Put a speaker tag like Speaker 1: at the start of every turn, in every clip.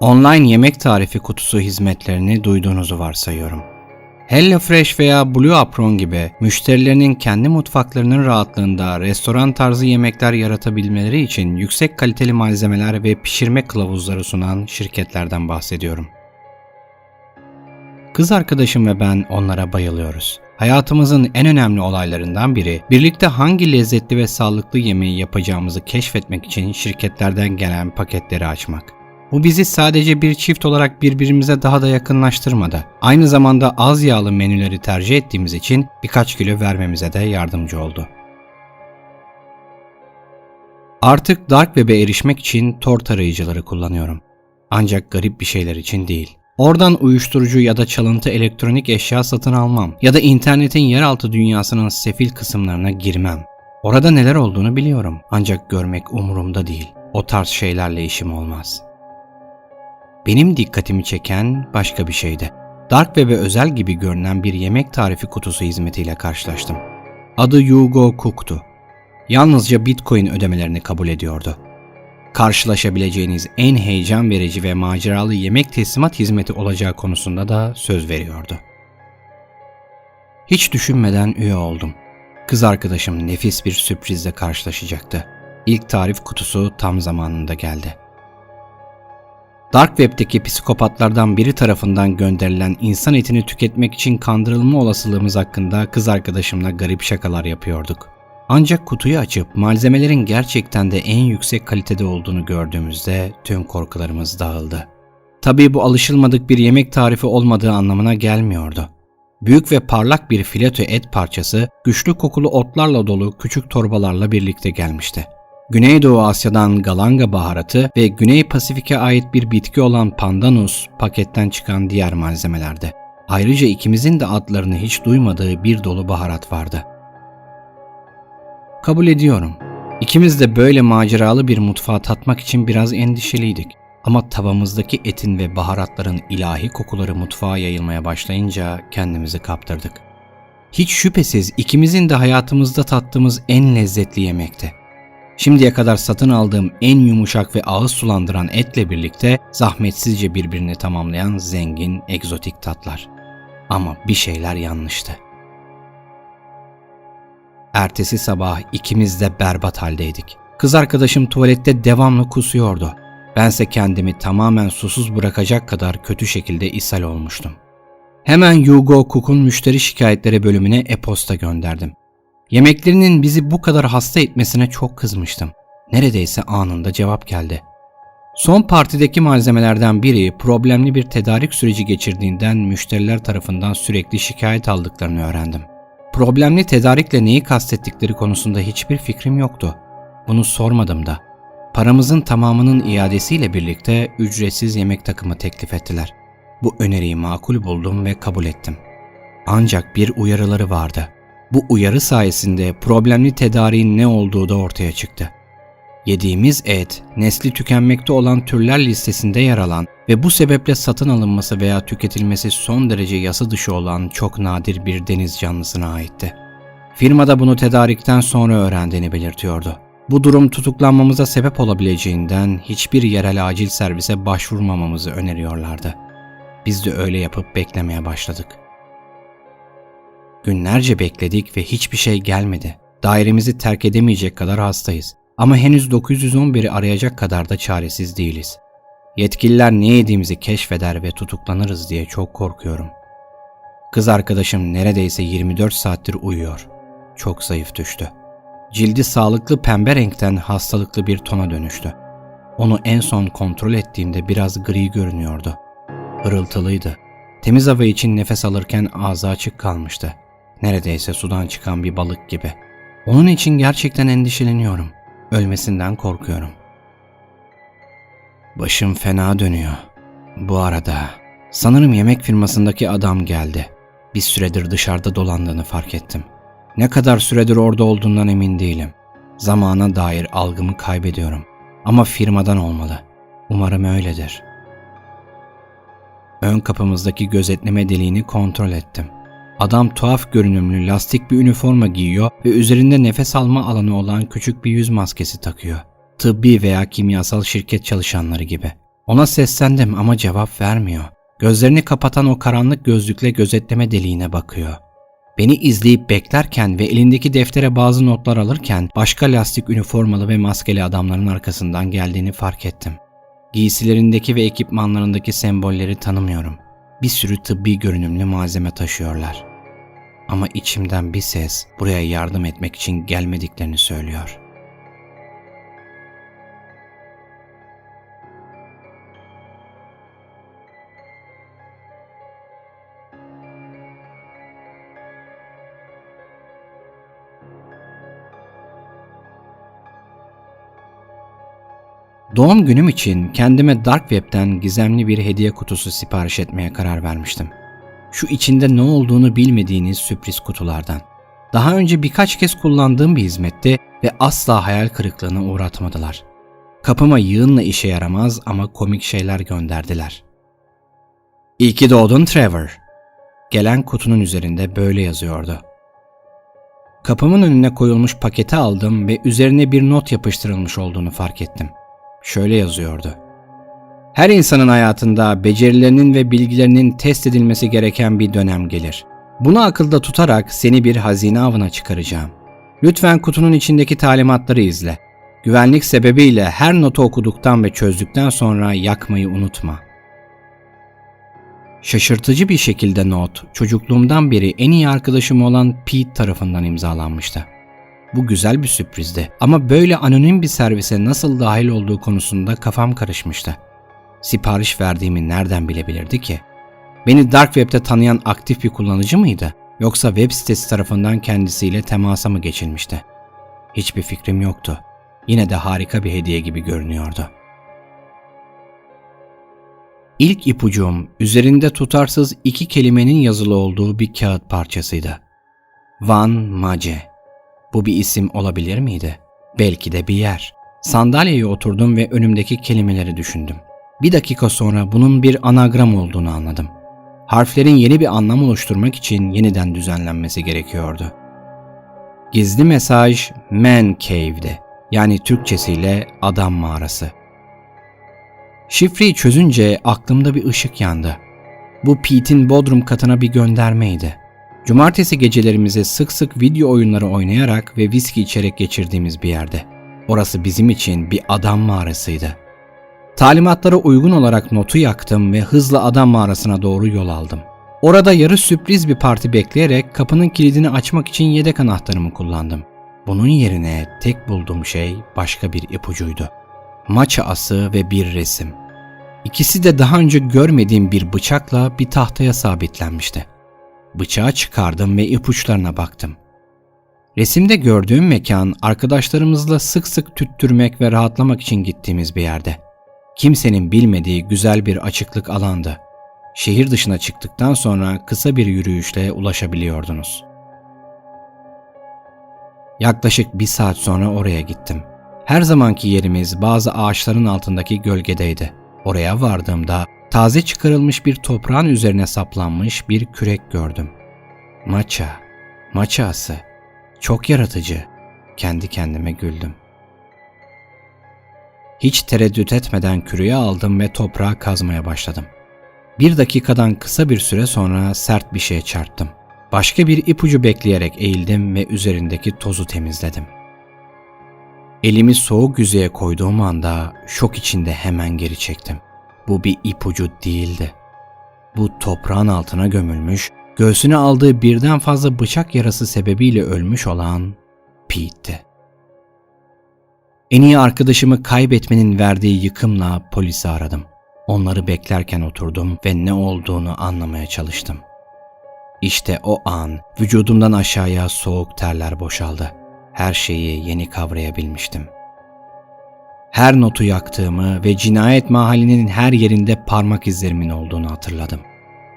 Speaker 1: Online yemek tarifi kutusu hizmetlerini duyduğunuzu varsayıyorum. HelloFresh veya Blue Apron gibi müşterilerinin kendi mutfaklarının rahatlığında restoran tarzı yemekler yaratabilmeleri için yüksek kaliteli malzemeler ve pişirme kılavuzları sunan şirketlerden bahsediyorum. Kız arkadaşım ve ben onlara bayılıyoruz. Hayatımızın en önemli olaylarından biri, birlikte hangi lezzetli ve sağlıklı yemeği yapacağımızı keşfetmek için şirketlerden gelen paketleri açmak. Bu bizi sadece bir çift olarak birbirimize daha da yakınlaştırmadı. Aynı zamanda az yağlı menüleri tercih ettiğimiz için birkaç kilo vermemize de yardımcı oldu. Artık Dark Web'e erişmek için Tor tarayıcıları kullanıyorum. Ancak garip bir şeyler için değil. Oradan uyuşturucu ya da çalıntı elektronik eşya satın almam ya da internetin yeraltı dünyasının sefil kısımlarına girmem. Orada neler olduğunu biliyorum ancak görmek umurumda değil. O tarz şeylerle işim olmaz. Benim dikkatimi çeken başka bir şeydi. Dark Web'e özel gibi görünen bir yemek tarifi kutusu hizmetiyle karşılaştım. Adı Yugo Cook'tu. Yalnızca Bitcoin ödemelerini kabul ediyordu karşılaşabileceğiniz en heyecan verici ve maceralı yemek teslimat hizmeti olacağı konusunda da söz veriyordu. Hiç düşünmeden üye oldum. Kız arkadaşım nefis bir sürprizle karşılaşacaktı. İlk tarif kutusu tam zamanında geldi. Dark Web'deki psikopatlardan biri tarafından gönderilen insan etini tüketmek için kandırılma olasılığımız hakkında kız arkadaşımla garip şakalar yapıyorduk. Ancak kutuyu açıp malzemelerin gerçekten de en yüksek kalitede olduğunu gördüğümüzde tüm korkularımız dağıldı. Tabii bu alışılmadık bir yemek tarifi olmadığı anlamına gelmiyordu. Büyük ve parlak bir fileto et parçası güçlü kokulu otlarla dolu küçük torbalarla birlikte gelmişti. Güneydoğu Asya'dan galanga baharatı ve Güney Pasifik'e ait bir bitki olan pandanus paketten çıkan diğer malzemelerdi. Ayrıca ikimizin de adlarını hiç duymadığı bir dolu baharat vardı. Kabul ediyorum. İkimiz de böyle maceralı bir mutfağı tatmak için biraz endişeliydik. Ama tavamızdaki etin ve baharatların ilahi kokuları mutfağa yayılmaya başlayınca kendimizi kaptırdık. Hiç şüphesiz ikimizin de hayatımızda tattığımız en lezzetli yemekti. Şimdiye kadar satın aldığım en yumuşak ve ağız sulandıran etle birlikte zahmetsizce birbirini tamamlayan zengin, egzotik tatlar. Ama bir şeyler yanlıştı. Ertesi sabah ikimiz de berbat haldeydik. Kız arkadaşım tuvalette devamlı kusuyordu. Bense kendimi tamamen susuz bırakacak kadar kötü şekilde ishal olmuştum. Hemen Yugo Cook'un müşteri şikayetleri bölümüne e-posta gönderdim. Yemeklerinin bizi bu kadar hasta etmesine çok kızmıştım. Neredeyse anında cevap geldi. Son partideki malzemelerden biri problemli bir tedarik süreci geçirdiğinden müşteriler tarafından sürekli şikayet aldıklarını öğrendim. Problemli tedarikle neyi kastettikleri konusunda hiçbir fikrim yoktu. Bunu sormadım da. Paramızın tamamının iadesiyle birlikte ücretsiz yemek takımı teklif ettiler. Bu öneriyi makul buldum ve kabul ettim. Ancak bir uyarıları vardı. Bu uyarı sayesinde problemli tedariğin ne olduğu da ortaya çıktı. Yediğimiz et, nesli tükenmekte olan türler listesinde yer alan ve bu sebeple satın alınması veya tüketilmesi son derece yasa dışı olan çok nadir bir deniz canlısına aitti. Firmada bunu tedarikten sonra öğrendiğini belirtiyordu. Bu durum tutuklanmamıza sebep olabileceğinden hiçbir yerel acil servise başvurmamamızı öneriyorlardı. Biz de öyle yapıp beklemeye başladık. Günlerce bekledik ve hiçbir şey gelmedi. Dairemizi terk edemeyecek kadar hastayız. Ama henüz 911'i arayacak kadar da çaresiz değiliz. Yetkililer ne yediğimizi keşfeder ve tutuklanırız diye çok korkuyorum. Kız arkadaşım neredeyse 24 saattir uyuyor. Çok zayıf düştü. Cildi sağlıklı pembe renkten hastalıklı bir tona dönüştü. Onu en son kontrol ettiğimde biraz gri görünüyordu. Hırıltılıydı. Temiz hava için nefes alırken ağzı açık kalmıştı. Neredeyse sudan çıkan bir balık gibi. Onun için gerçekten endişeleniyorum. Ölmesinden korkuyorum. Başım fena dönüyor. Bu arada sanırım yemek firmasındaki adam geldi. Bir süredir dışarıda dolandığını fark ettim. Ne kadar süredir orada olduğundan emin değilim. Zamana dair algımı kaybediyorum. Ama firmadan olmalı. Umarım öyledir. Ön kapımızdaki gözetleme deliğini kontrol ettim. Adam tuhaf görünümlü lastik bir üniforma giyiyor ve üzerinde nefes alma alanı olan küçük bir yüz maskesi takıyor. Tıbbi veya kimyasal şirket çalışanları gibi. Ona seslendim ama cevap vermiyor. Gözlerini kapatan o karanlık gözlükle gözetleme deliğine bakıyor. Beni izleyip beklerken ve elindeki deftere bazı notlar alırken başka lastik üniformalı ve maskeli adamların arkasından geldiğini fark ettim. Giysilerindeki ve ekipmanlarındaki sembolleri tanımıyorum. Bir sürü tıbbi görünümlü malzeme taşıyorlar. Ama içimden bir ses buraya yardım etmek için gelmediklerini söylüyor. Doğum günüm için kendime Dark Web'den gizemli bir hediye kutusu sipariş etmeye karar vermiştim. Şu içinde ne olduğunu bilmediğiniz sürpriz kutulardan. Daha önce birkaç kez kullandığım bir hizmetti ve asla hayal kırıklığına uğratmadılar. Kapıma yığınla işe yaramaz ama komik şeyler gönderdiler. İyi ki doğdun Trevor. Gelen kutunun üzerinde böyle yazıyordu. Kapımın önüne koyulmuş paketi aldım ve üzerine bir not yapıştırılmış olduğunu fark ettim. Şöyle yazıyordu. Her insanın hayatında becerilerinin ve bilgilerinin test edilmesi gereken bir dönem gelir. Bunu akılda tutarak seni bir hazine avına çıkaracağım. Lütfen kutunun içindeki talimatları izle. Güvenlik sebebiyle her notu okuduktan ve çözdükten sonra yakmayı unutma. Şaşırtıcı bir şekilde not, çocukluğumdan beri en iyi arkadaşım olan Pete tarafından imzalanmıştı. Bu güzel bir sürprizdi ama böyle anonim bir servise nasıl dahil olduğu konusunda kafam karışmıştı. Sipariş verdiğimi nereden bilebilirdi ki? Beni Dark Web'de tanıyan aktif bir kullanıcı mıydı? Yoksa web sitesi tarafından kendisiyle temasa mı geçilmişti? Hiçbir fikrim yoktu. Yine de harika bir hediye gibi görünüyordu. İlk ipucum üzerinde tutarsız iki kelimenin yazılı olduğu bir kağıt parçasıydı. Van Mace. Bu bir isim olabilir miydi? Belki de bir yer. Sandalyeye oturdum ve önümdeki kelimeleri düşündüm. Bir dakika sonra bunun bir anagram olduğunu anladım. Harflerin yeni bir anlam oluşturmak için yeniden düzenlenmesi gerekiyordu. Gizli mesaj Man Cave'di. Yani Türkçesiyle adam mağarası. Şifreyi çözünce aklımda bir ışık yandı. Bu Pete'in Bodrum katına bir göndermeydi. Cumartesi gecelerimizi sık sık video oyunları oynayarak ve viski içerek geçirdiğimiz bir yerde. Orası bizim için bir adam mağarasıydı. Talimatlara uygun olarak notu yaktım ve hızla adam mağarasına doğru yol aldım. Orada yarı sürpriz bir parti bekleyerek kapının kilidini açmak için yedek anahtarımı kullandım. Bunun yerine tek bulduğum şey başka bir ipucuydu. Maça ası ve bir resim. İkisi de daha önce görmediğim bir bıçakla bir tahtaya sabitlenmişti. Bıçağı çıkardım ve ipuçlarına baktım. Resimde gördüğüm mekan arkadaşlarımızla sık sık tüttürmek ve rahatlamak için gittiğimiz bir yerde. Kimsenin bilmediği güzel bir açıklık alandı. Şehir dışına çıktıktan sonra kısa bir yürüyüşle ulaşabiliyordunuz. Yaklaşık bir saat sonra oraya gittim. Her zamanki yerimiz bazı ağaçların altındaki gölgedeydi. Oraya vardığımda taze çıkarılmış bir toprağın üzerine saplanmış bir kürek gördüm. Maça, maçası. Çok yaratıcı. Kendi kendime güldüm. Hiç tereddüt etmeden küreği aldım ve toprağı kazmaya başladım. Bir dakikadan kısa bir süre sonra sert bir şeye çarptım. Başka bir ipucu bekleyerek eğildim ve üzerindeki tozu temizledim. Elimi soğuk yüzeye koyduğum anda şok içinde hemen geri çektim. Bu bir ipucu değildi. Bu toprağın altına gömülmüş, göğsüne aldığı birden fazla bıçak yarası sebebiyle ölmüş olan Pete'ti. En iyi arkadaşımı kaybetmenin verdiği yıkımla polisi aradım. Onları beklerken oturdum ve ne olduğunu anlamaya çalıştım. İşte o an vücudumdan aşağıya soğuk terler boşaldı. Her şeyi yeni kavrayabilmiştim. Her notu yaktığımı ve cinayet mahallinin her yerinde parmak izlerimin olduğunu hatırladım.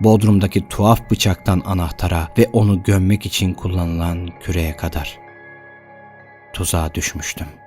Speaker 1: Bodrum'daki tuhaf bıçaktan anahtara ve onu gömmek için kullanılan küreye kadar. Tuzağa düşmüştüm.''